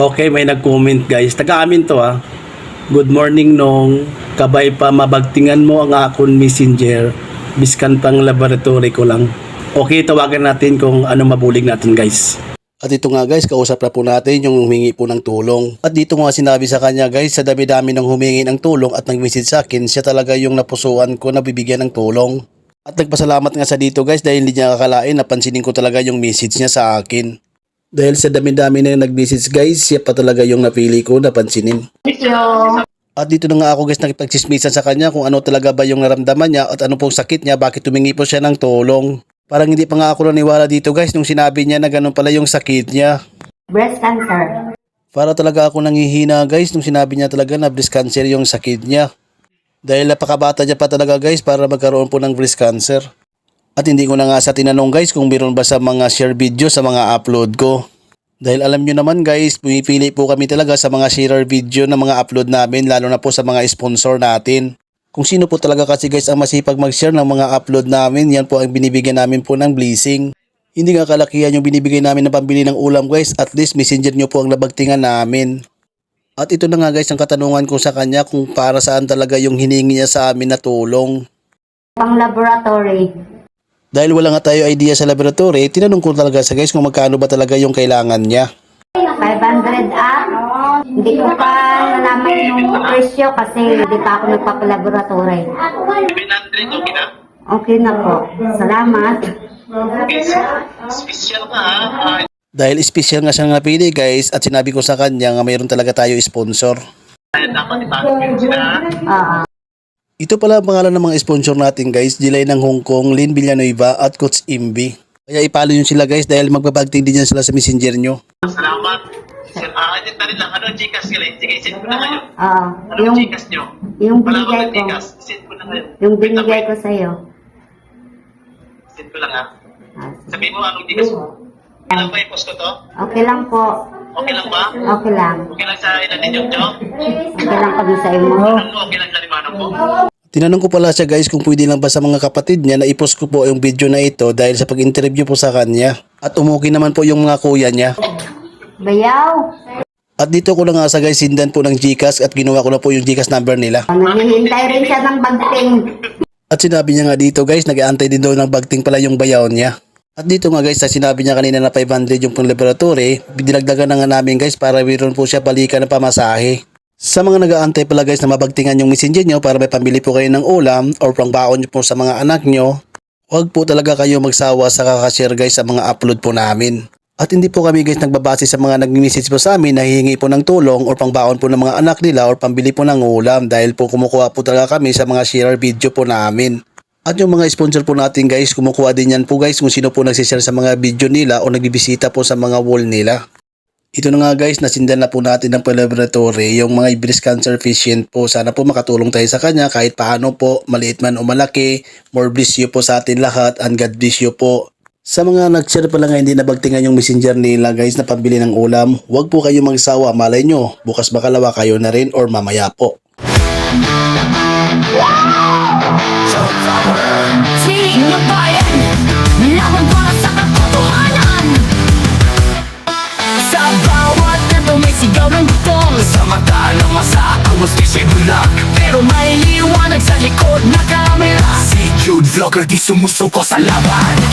Okay, may nag-comment guys. Taga-amin to ah. Good morning nong kabay pa mabagtingan mo ang akon messenger. Biskan pang laboratory ko lang. Okay, tawagan natin kung ano mabulig natin guys. At ito nga guys, kausap na po natin yung humingi po ng tulong. At dito nga sinabi sa kanya guys, sa dami-dami ng humingi ng tulong at nag-message sa akin, siya talaga yung napusuan ko na bibigyan ng tulong. At nagpasalamat nga sa dito guys dahil hindi niya kakalain napansinin ko talaga yung message niya sa akin. Dahil sa dami-dami na nag-message guys, siya pa talaga yung napili ko napansinin. At dito na nga ako guys nakipagchismisan sa kanya kung ano talaga ba yung naramdaman niya at ano pong sakit niya, bakit tumingi po siya ng tulong. Parang hindi pa nga ako naniwala dito guys nung sinabi niya na ganun pala yung sakit niya. Breast cancer. Para talaga ako nangihina guys nung sinabi niya talaga na breast cancer yung sakit niya. Dahil napakabata niya pa talaga guys para magkaroon po ng breast cancer. At hindi ko na nga sa tinanong guys kung meron ba sa mga share video sa mga upload ko. Dahil alam nyo naman guys, pumipili po kami talaga sa mga share video na mga upload namin lalo na po sa mga sponsor natin. Kung sino po talaga kasi guys ang masipag mag-share ng mga upload namin, yan po ang binibigyan namin po ng blessing. Hindi nga kalakihan yung binibigay namin na pambili ng ulam guys, at least messenger nyo po ang nabagtingan namin. At ito na nga guys ang katanungan ko sa kanya kung para saan talaga yung hiningi niya sa amin na tulong. Pang laboratory. Dahil wala nga tayo idea sa laboratory, tinanong ko talaga sa guys kung magkano ba talaga yung kailangan niya. 500 up. Hindi ko pa nalaman yung presyo kasi hindi pa ako nagpapalaboratory. 700, okay na? Okay na po. Salamat. Special ka ha. Ah, Dahil special nga siyang napili guys at sinabi ko sa kanya nga mayroon talaga tayo sponsor. dapat ipasok yun sila. Oo. Ito pala ang pangalan ng mga sponsor natin guys, Jilay ng Hong Kong, Lin Villanueva at Coach Imbi. Kaya ipalo yun sila guys dahil magbabagting din yan sila sa messenger nyo. Salamat. Sir, ah, edit na rin lang. Ano ang Gcash lang? Sige, send ko na ngayon. Oo. Ano Yung, ang Gcash nyo? yung binigay ko. Gcash. Send ko na ngayon. Yung binigay ko sa'yo. Send ko lang ha. Ah, Sabihin mo anong Gcash mo. Okay lang ba i-post ko to? Okay lang po. Okay lang ba? Okay lang. Okay lang sa ilan ninyo, Jo? Okay lang kami sa imo. Ano okay lang sa limano ko? Tinanong ko pala siya guys kung pwede lang ba sa mga kapatid niya na ipost ko po yung video na ito dahil sa pag-interview po sa kanya. At umuki naman po yung mga kuya niya. Bayaw. At dito ko na nga sa guys sindan po ng Gcash at ginawa ko na po yung Gcash number nila. Naghihintay rin siya ng bagting. At sinabi niya nga dito guys, nag-aantay din daw ng bagting pala yung bayaw niya. At dito nga guys, sa sinabi niya kanina na 500 yung pang laboratory, dinagdagan na nga namin guys para meron po siya balikan ng pamasahe. Sa mga nag-aantay pala guys na mabagtingan yung messenger nyo para may pambili po kayo ng ulam or pang baon nyo po sa mga anak nyo, huwag po talaga kayo magsawa sa kakashare guys sa mga upload po namin. At hindi po kami guys nagbabase sa mga nag-message po sa amin na hihingi po ng tulong or pang baon po ng mga anak nila or pambili po ng ulam dahil po kumukuha po talaga kami sa mga share video po namin. At yung mga sponsor po natin guys, kumukuha din yan po guys kung sino po nagsishare sa mga video nila o nagbibisita po sa mga wall nila. Ito na nga guys, nasindan na po natin ng laboratory yung mga breast cancer patient po. Sana po makatulong tayo sa kanya kahit paano po, maliit man o malaki. More bless you po sa atin lahat and God bless you po. Sa mga nag-share pala nga hindi nabagtingan yung messenger nila guys na pambili ng ulam, huwag po kayo magsawa. Malay nyo, bukas bakalawa kayo na rin or mamaya po. Tingin ng bayan ang hustisya bulak Pero may liwanag sa likod na kamera. Si Jude Vlogger di sumusuko sa laban